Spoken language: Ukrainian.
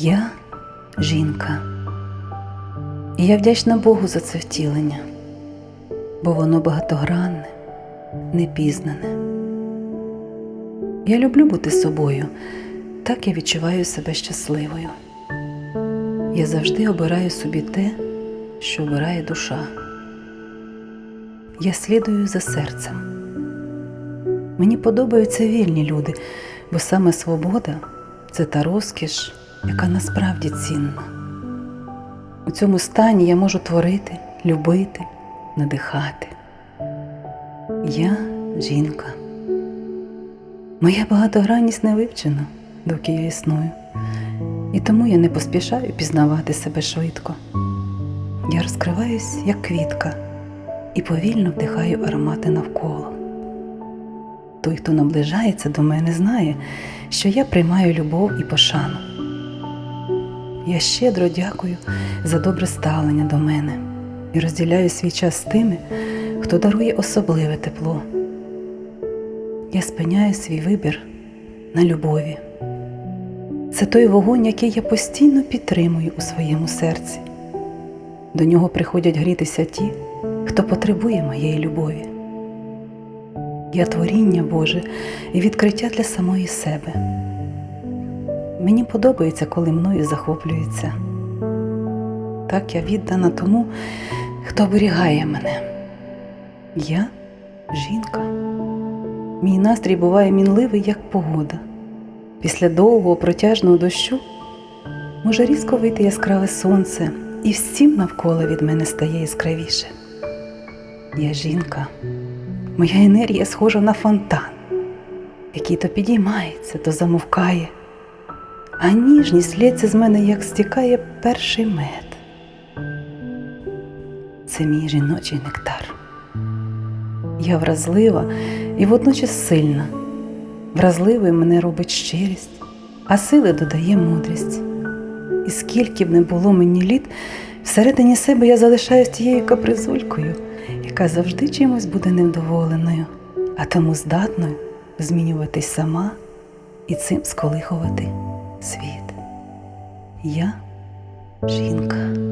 Я жінка. І я вдячна Богу за це втілення, бо воно багатогранне, непізнане. Я люблю бути собою, так я відчуваю себе щасливою. Я завжди обираю собі те, що обирає душа. Я слідую за серцем. Мені подобаються вільні люди, бо саме свобода це та розкіш яка насправді цінна. У цьому стані я можу творити, любити, надихати. Я жінка. Моя багатогранність не вивчена, доки я існую, і тому я не поспішаю пізнавати себе швидко. Я розкриваюсь, як квітка, і повільно вдихаю аромати навколо. Той, хто наближається до мене, знає, що я приймаю любов і пошану. Я щедро дякую за добре ставлення до мене і розділяю свій час з тими, хто дарує особливе тепло. Я спиняю свій вибір на любові. Це той вогонь, який я постійно підтримую у своєму серці. До нього приходять грітися ті, хто потребує моєї любові. Я творіння Боже і відкриття для самої себе. Мені подобається, коли мною захоплюються. Так я віддана тому, хто оберігає мене. Я жінка. Мій настрій буває мінливий, як погода. Після довгого протяжного дощу може різко вийти яскраве сонце, і всім навколо від мене стає яскравіше. Я жінка, моя енергія схожа на фонтан, який то підіймається, то замовкає, а ніжність лється з мене, як стікає перший мед. Це мій жіночий нектар. Я вразлива і водночас сильна. Вразливою мене робить щирість, а сили додає мудрість. І скільки б не було мені літ, всередині себе я залишаюсь тією капризулькою, яка завжди чимось буде невдоволеною, а тому здатною змінюватись сама і цим сколихувати світ. Я жінка.